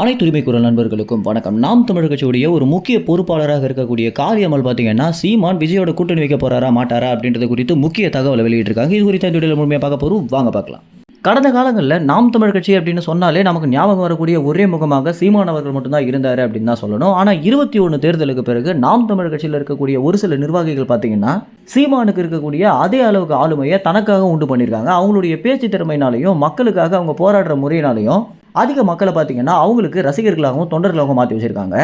அனைத்து உரிமை குரல் நண்பர்களுக்கும் வணக்கம். நாம் தமிழ் கட்சியுடைய ஒரு முக்கிய பொறுப்பாளராக இருக்கக்கூடிய காரியமல் பார்த்தீங்கன்னா சீமான் விஜயோட கூட்டணி வைக்க போறாரா மாட்டாரா அப்படின்றது குறித்து முக்கிய தகவலை வெளியிட்டிருக்காங்க. இது குறித்த இந்த வீடியோவில் முழுமையாக பார்க்க போகிறோம் வாங்க பார்க்கலாம். கடந்த காலங்களில் நாம் தமிழ் கட்சி அப்படின்னு சொன்னாலே நமக்கு ஞாபகம் வரக்கூடிய ஒரே முகமாக சீமான் அவர்கள் மட்டும்தான் இருந்தார் அப்படின்னு தான் சொல்லணும். ஆனால் இருபத்தி ஒன்று தேர்தலுக்கு பிறகு நாம் தமிழ் கட்சியில் இருக்கக்கூடிய ஒரு சில நிர்வாகிகள் பார்த்தீங்கன்னா சீமானுக்கு இருக்கக்கூடிய அதே அளவுக்கு ஆளுமையை தனக்காக உண்டு பண்ணியிருக்காங்க அவங்களுடைய பேச்சு திறமையினாலையும் மக்களுக்காக அவங்க போராடுற முறையினாலையும் அதிக மக்களை பார்த்தீங்கன்னா அவங்களுக்கு ரசிகர்களாகவும் தொண்டர்களாகவும் மாற்றி வச்சுருக்காங்க.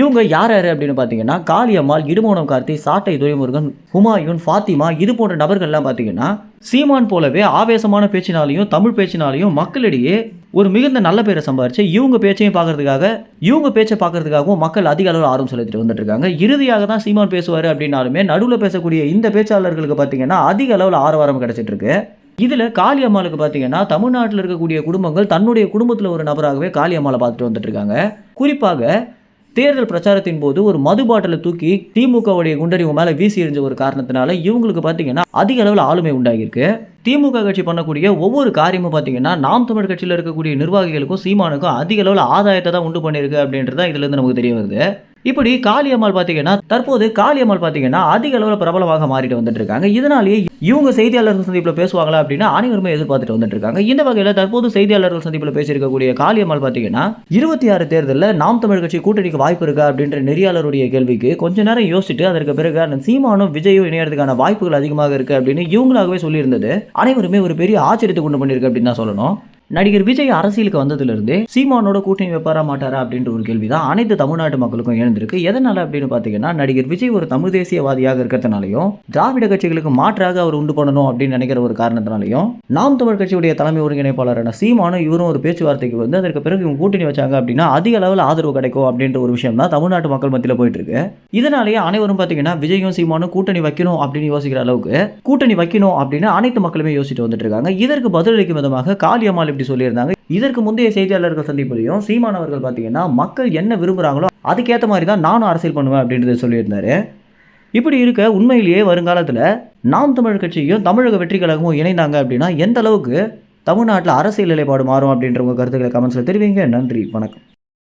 இவங்க யார் யார் அப்படின்னு பார்த்தீங்கன்னா காளியம்மாள் இடுமோனம் கார்த்தி சாட்டை துரைமுருகன் ஹுமாயூன் ஃபாத்திமா இது போன்ற நபர்கள்லாம் பார்த்தீங்கன்னா சீமான் போலவே ஆவேசமான பேச்சினாலையும் தமிழ் பேச்சினாலையும் மக்களிடையே ஒரு மிகுந்த நல்ல பேரை சம்பாரிச்சு இவங்க பேச்சையும் பார்க்கறதுக்காக இவங்க பேச்சை பார்க்கறதுக்காகவும் மக்கள் அதிக அளவில் ஆர்வம் செலுத்திட்டு வந்துட்டு இருக்காங்க. இறுதியாக தான் சீமான் பேசுவார் அப்படின்னாலுமே நடுவில் பேசக்கூடிய இந்த பேச்சாளர்களுக்கு பார்த்தீங்கன்னா அதிக அளவில் ஆரவாரம் கிடைச்சிட்டு இருக்கு. இதில் காளியம்மாளுக்கு பார்த்தீங்கன்னா தமிழ்நாட்டில் இருக்கக்கூடிய குடும்பங்கள் தன்னுடைய குடும்பத்தில் ஒரு நபராகவே காளியம்மாளை பார்த்துட்டு வந்துட்டு இருக்காங்க. குறிப்பாக தேர்தல் பிரச்சாரத்தின் போது ஒரு மது பாட்டிலை தூக்கி திமுகவுடைய குண்டறிவு மேலே வீசி எறிஞ்ச ஒரு காரணத்தினால இவங்களுக்கு பார்த்தீங்கன்னா அதிக அளவில் ஆளுமை உண்டாகியிருக்கு. திமுக கட்சி பண்ணக்கூடிய ஒவ்வொரு காரியமும் பார்த்தீங்கன்னா நாம் தமிழ் கட்சியில் இருக்கக்கூடிய நிர்வாகிகளுக்கும் சீமானுக்கும் அதிக அளவில் ஆதாயத்தை தான் உண்டு பண்ணியிருக்கு அப்படின்றது தான் இதுலேருந்து நமக்கு தெரிய வருது. இப்படி காளியம்மாள் பார்த்தீங்கன்னா தற்போது காளியம்மாள் பார்த்தீங்கன்னா அதிக அளவில் பிரபலமாக மாறிட்டு வந்துட்டு இருக்காங்க. இதனாலேயே இவங்க செய்தியாளர்கள் சந்திப்பில் பேசுவாங்களா அப்படின்னா அனைவருமே எதிர்பார்த்துட்டு வந்துட்டு இருக்காங்க. இந்த வகையில் தற்போது செய்தியாளர்கள் சந்திப்பில் பேசியிருக்கக்கூடிய காளியம்மாள் பார்த்தீங்கன்னா இருபத்தி ஆறு தேர்தலில் நாம் தமிழ் கட்சி கூட்டணிக்கு வாய்ப்பு இருக்கா அப்படின்ற நெறியாளருடைய கேள்விக்கு கொஞ்ச நேரம் யோசிச்சுட்டு அதற்கு பிறகு அந்த சீமானும் விஜயும் இணையறதுக்கான வாய்ப்புகள் அதிகமாக இருக்கு அப்படின்னு இவங்களாகவே சொல்லியிருந்தது. அனைவருமே ஒரு பெரிய ஆச்சரியத்தை கொண்டு பண்ணியிருக்கு அப்படின்னு தான் சொல்லணும். நடிகர் விஜய் அரசியலுக்கு வந்ததுலேருந்தே சீமானோட கூட்டணி வைப்பாரா மாட்டாரா அப்படின்ற ஒரு கேள்வி தான் அனைத்து தமிழ்நாட்டு மக்களுக்கும் எழுந்திருக்கு. எதனால அப்படின்னு பார்த்தீங்கன்னா நடிகர் விஜய் ஒரு தமிழ் தேசியவாதியாக இருக்கிறதுனாலையும் திராவிட கட்சிகளுக்கு மாற்றாக அவர் உண்டு பண்ணணும் அப்படின்னு நினைக்கிற ஒரு காரணத்தினாலையும் நாம் தமிழ் கட்சியுடைய தலைமை ஒருங்கிணைப்பாளரான சீமானும் இவரும் ஒரு பேச்சுவார்த்தைக்கு வந்து அதற்கு பிறகு இவங்க கூட்டணி வச்சாங்க அப்படின்னா அதிக அளவில் ஆதரவு கிடைக்கும் அப்படின்ற ஒரு விஷயம் தான் தமிழ்நாட்டு மக்கள் மத்தியில் போயிட்டு இருக்கு இதனாலேயே அனைவரும் பார்த்தீங்கன்னா விஜயும் சீமானும் கூட்டணி வைக்கணும் அப்படின்னு யோசிக்கிற அளவுக்கு கூட்டணி வைக்கணும் அப்படின்னு அனைத்து மக்களுமே யோசிச்சுட்டு வந்துட்டு இருக்காங்க இதற்கு பதிலளிக்கும் விதமாக காளியம்மாள் இப்படி சொல்லியிருந்தாங்க. இதற்கு முந்தைய செய்தியாளர்கள் சந்திப்பிலையும் சீமான் அவர்கள் பார்த்தீங்கன்னா மக்கள் என்ன விரும்புகிறாங்களோ அதுக்கேற்ற மாதிரி தான் நானும் அரசியல் பண்ணுவேன் அப்படின்றத சொல்லியிருந்தாரு. இப்படி இருக்க உண்மையிலேயே வருங்காலத்தில் நாம் தமிழ் கட்சியும் தமிழக வெற்றி கழகமும் இணைந்தாங்க அப்படின்னா எந்த அளவுக்கு தமிழ்நாட்டில் அரசியல் நிலைப்பாடு மாறும் அப்படின்ற உங்கள் கருத்துக்களை கமெண்ட்ஸில் தெரிவிங்க. நன்றி வணக்கம்.